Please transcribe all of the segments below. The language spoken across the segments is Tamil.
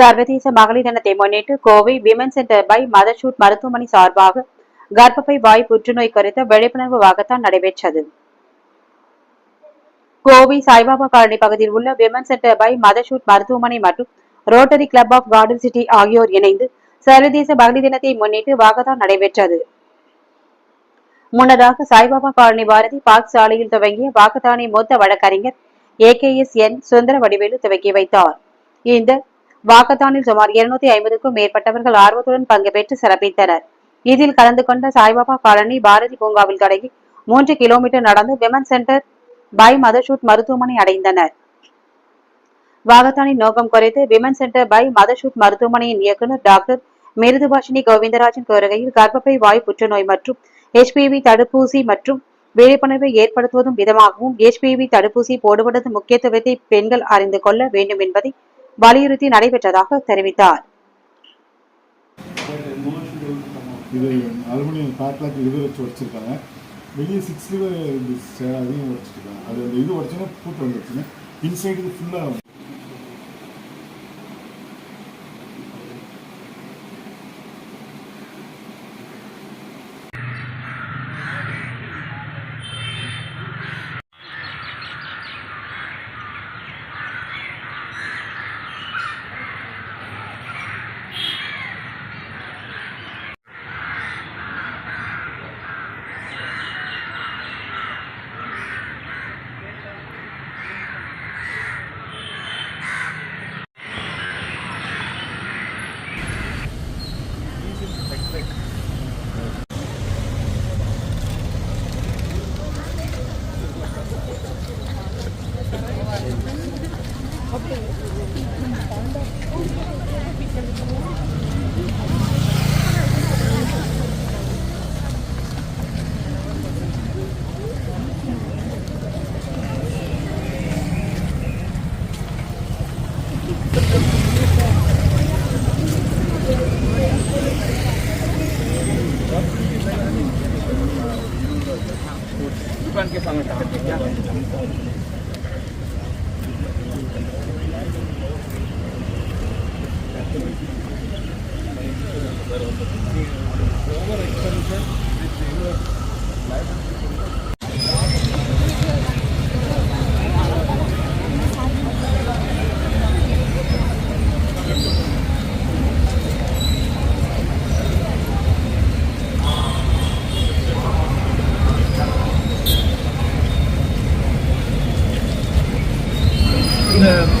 சர்வதேச மகளிர் தினத்தை முன்னிட்டு Kovai women centre by Motherhood மருத்துவமனை சார்பாக கர்ப்பப்பை வாய் புற்றுநோய் குறித்த விழிப்புணர்வு வாகத்தான் நடைபெற்றது. கோவை சாய்பாபா காலனி பகுதியில் உள்ள விமன் சென்டர் பை மதர்ஷூட் மருத்துவமனை மற்றும் rotary club of garden city ஆகியோர் இணைந்து சர்வதேச மகளிர் தினத்தை முன்னிட்டு வாகத்தான் நடைபெற்றது. முன்னதாக சாய்பாபா காலனி பாரதி பாக் சாலையில் துவங்கிய வாக்கத்தானை மூத்த வழக்கறிஞர் A K S N Sundara Vadivelu துவக்கி வைத்தார். இந்த வாக்கத்தானில் சுமார் இருநூத்தி ஐம்பதுக்கும் மேற்பட்டவர்கள் ஆர்வத்துடன் பங்கு பெற்று சிறப்பித்தனர். இதில் கலந்து கொண்ட சாய்பாபா காலனி பாரதி பூங்காவில் தொடங்கி மூன்று கிலோமீட்டர் நடந்து விமன் சென்டர் பை மதர்ஷூட் மருத்துவமனை அடைந்தனர். வாகத்தானின் நோக்கம் குறித்து விமன் சென்டர் பை மதர்ஷூட் மருத்துவமனையின் இயக்குநர் டாக்டர் மிருதுபாஷினி கோவிந்தராஜன் கூறுகையில் கர்ப்பப்பை வாய் புற்றுநோய் மற்றும் ஹெச்பிவி தடுப்பூசி மற்றும் விழிப்புணர்வை ஏற்படுத்துவதும் விதமாகவும் ஹெச்பிவி தடுப்பூசி போடுவதன் முக்கியத்துவத்தை பெண்கள் அறிந்து கொள்ள வேண்டும் என்பதை வலியுறுத்தி நடைபெற்றதாக தெரிவித்தார் இது அலுமினியம் பேட்லாக் இது வச்சு உடச்சிருக்காங்க வெளியே சிக்ஸில் அதையும் அது அந்த இது உடச்சுன்னா பூட்டு வந்துருச்சுங்க இன்சைடு இந்த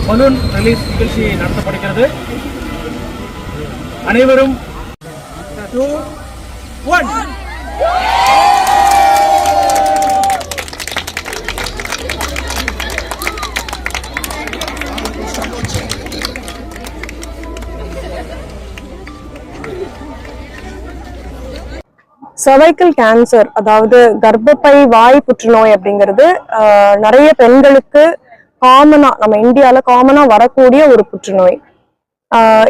பலூன் ரிலீஸ் நிகழ்ச்சி நடத்தப்படுகிறது. அனைவரும் two, one. சர்வைக்கல் கேன்சர் அதாவது கர்ப்பப்பை வாய் புற்றுநோய் அப்படிங்கிறது நிறைய பெண்களுக்கு காமனா நம்ம இந்தியால காமனா வரக்கூடிய ஒரு புற்றுநோய்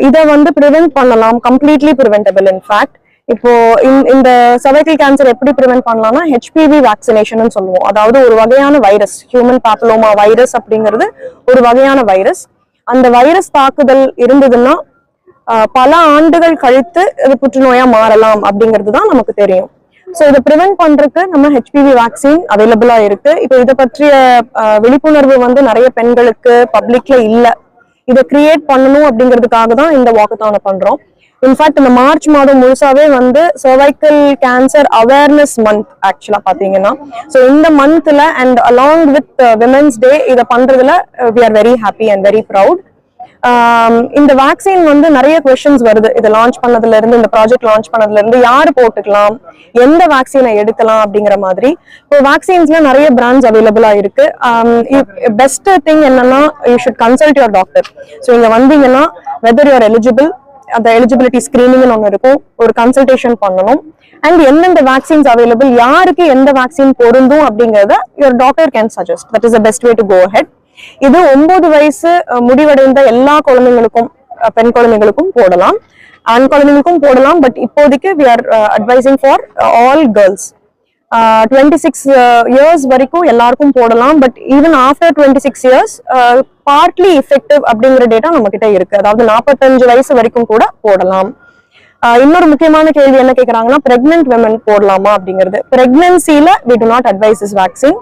இதை வந்து ப்ரிவென்ட் பண்ணலாம். கம்ப்ளீட்லி ப்ரிவென்டபிள் இன்ஃபேக்ட் இப்போ இந்த- இந்த கேன்சர் எப்படி ப்ரிவென்ட் பண்ணலாம்னா ஹெச்பிவி வேக்சினேஷன் சொல்லுவோம். அதாவது ஒரு வகையான வைரஸ் ஹியூமன் பாப்புலோமா வைரஸ் அப்படிங்கிறது ஒரு வகையான வைரஸ் அந்த வைரஸ் தாக்குதல் இருந்ததுன்னா பல ஆண்டுகள் கழித்து இது புற்றுநோயா மாறலாம் அப்படிங்கிறது தான் நமக்கு தெரியும். ஸோ இதை ப்ரிவென்ட் பண்றதுக்கு நம்ம ஹெச்பிவி வேக்சின் அவைலபிளா இருக்கு. இப்போ இதை பற்றிய விழிப்புணர்வு வந்து நிறைய பெண்களுக்கு பப்ளிக்ல இல்லை. இதை கிரியேட் பண்ணணும் அப்படிங்கிறதுக்காக தான் இந்த வாக்கத்தானை பண்றோம். இன்ஃபேக்ட் இந்த மார்ச் மாதம் முழுசாவே வந்து சர்வைக்கல் கேன்சர் அவேர்னஸ் மந்த் ஆக்சுவலா பாத்தீங்கன்னா ஸோ இந்த மந்த்ல and along with women's day இதை பண்றதுல we are very happy and very proud இந்த வேக்சின் வந்து நிறைய கொஸ்டின்ஸ் வருது. இதை லான்ச் பண்ணதுல இருந்து இந்த ப்ராஜெக்ட் லான்ச் பண்ணதுல இருந்து யாரு போட்டுக்கலாம்? எந்த வேக்சினை எடுக்கலாம் அப்படிங்கிற மாதிரி. இப்போ வேக்சின்ஸ்ல நிறைய பிராண்ட்ஸ் அவைலபிளா இருக்கு. பெஸ்ட் திங் என்னன்னா you should consult your doctor so இங்க வந்தீங்கன்னா வெதர் யூஆர் எலிஜிபிள் அந்த எலிஜிபிலிட்டி ஸ்கிரீனிங்னு ஒன்று இருக்கும். ஒரு கன்சல்டேஷன் பண்ணணும். அண்ட் எந்தெந்த வேக்சின்ஸ் அவைலபிள் யாருக்கு எந்த வேக்சின் பொருந்தும் அப்படிங்கறத your doctor can suggest that is the best way to go head இது ஒன்பது வயசு முடிவடைந்த எல்லா குழந்தைங்களுக்கும் பெண் குழந்தைங்களுக்கும் போடலாம். ஆண் குழந்தைங்களுக்கும் போடலாம் பட் இப்போதைக்கு we are advising for all girls twenty six years வரைக்கும் எல்லாருக்கும் போடலாம் but even after twenty six years partly effective அப்படிங்கிற டேட்டா நம்ம கிட்ட இருக்கு. அதாவது நாற்பத்தஞ்சு வயசு வரைக்கும் கூட போடலாம். இன்னொரு முக்கியமான கேள்வி என்ன கேட்குறாங்கன்னா பிரெக்னென்ட் விமன் போடலாமா அப்படிங்கிறது. பிரெக்னன்சில we do not advise is vaccine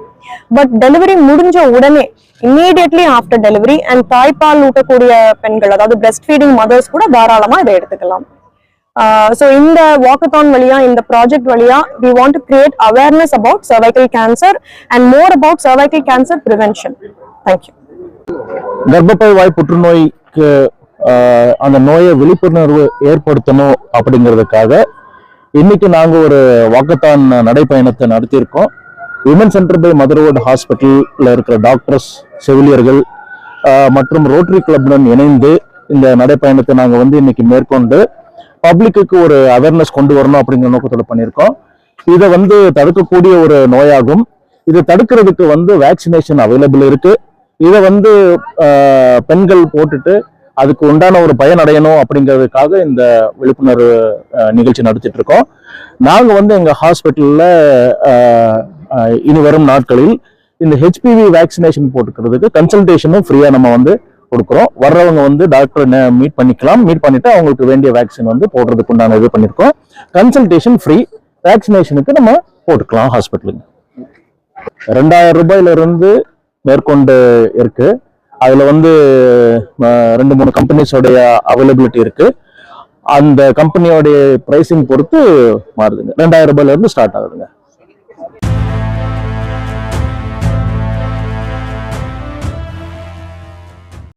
but delivery முடிஞ்ச உடனே இம்மீடியட்லி ஆஃப்டர் டெலிவரி அண்ட் தாய்ப்பால் ஊட்டக்கூடிய பெண்கள் அதாவது பிரெஸ்ட் ஃபீடிங் மதர்ஸ் கூட தாராளமாக இதை எடுத்துக்கலாம். ஸோ இந்த வாக்கத்தான் வழியா இந்த ப்ராஜெக்ட் வழியா we want to create awareness about cervical cancer and more about cervical cancer prevention thank you கர்ப்பப்பை வாய் புற்றுநோய்க்கு அந்த நோயை விழிப்புணர்வு ஏற்படுத்தணும் அப்படிங்கிறதுக்காக இன்னைக்கு நாங்கள் ஒரு வாக்கத்தான் நடைப்பயணத்தை நடத்தியிருக்கோம். விமன் சென்டர் பை மதர்வுட் ஹாஸ்பிட்டலில் இருக்கிற டாக்டர்ஸ் செவிலியர்கள் மற்றும் ரோட்டரி கிளப்புடன் இணைந்து இந்த நடைப்பயணத்தை நாங்கள் வந்து இன்னைக்கு மேற்கொண்டு பப்ளிக்கு ஒரு அவேர்னஸ் கொண்டு வரணும் அப்படிங்கிற நோக்கத்தோட பண்ணியிருக்கோம். இதை வந்து தடுக்கக்கூடிய ஒரு நோயாகும். இதை தடுக்கிறதுக்கு வந்து வேக்சினேஷன் அவைலபிள் இருக்கு. இதை வந்து பெண்கள் போட்டுட்டு அதுக்கு உண்டான ஒரு பயன் அடையணும் அப்படிங்கிறதுக்காக இந்த விழிப்புணர்வு நிகழ்ச்சி நடத்திட்டு இருக்கோம். நாங்கள் வந்து எங்கள் ஹாஸ்பிட்டலில் இனி வரும் நாட்களில் இந்த ஹெச்பிவி வேக்சினேஷன் போட்டுக்கிறதுக்கு கன்சல்டேஷனும் ஃப்ரீயாக நம்ம வந்து கொடுக்குறோம். வர்றவங்க வந்து டாக்டர் மீட் பண்ணிக்கலாம். மீட் பண்ணிட்டு அவங்களுக்கு வேண்டிய வேக்சின் வந்து போடுறதுக்கு உண்டான இது பண்ணியிருக்கோம். கன்சல்டேஷன் ஃப்ரீ வேக்சினேஷனுக்கு நம்ம போட்டுக்கலாம் ஹாஸ்பிட்டலுக்கு ரெண்டாயிரம் ரூபாயிலிருந்து மேற்கொண்டு இருக்கு. அதில் வந்து ரெண்டு மூணு கம்பெனிஸோடைய அவைலபிலிட்டி இருக்கு. அந்த கம்பெனியோடைய ப்ரைஸிங் பொறுத்து மாறுதுங்க. ரெண்டாயிரம் ரூபாயிலேருந்து ஸ்டார்ட் ஆகுதுங்க.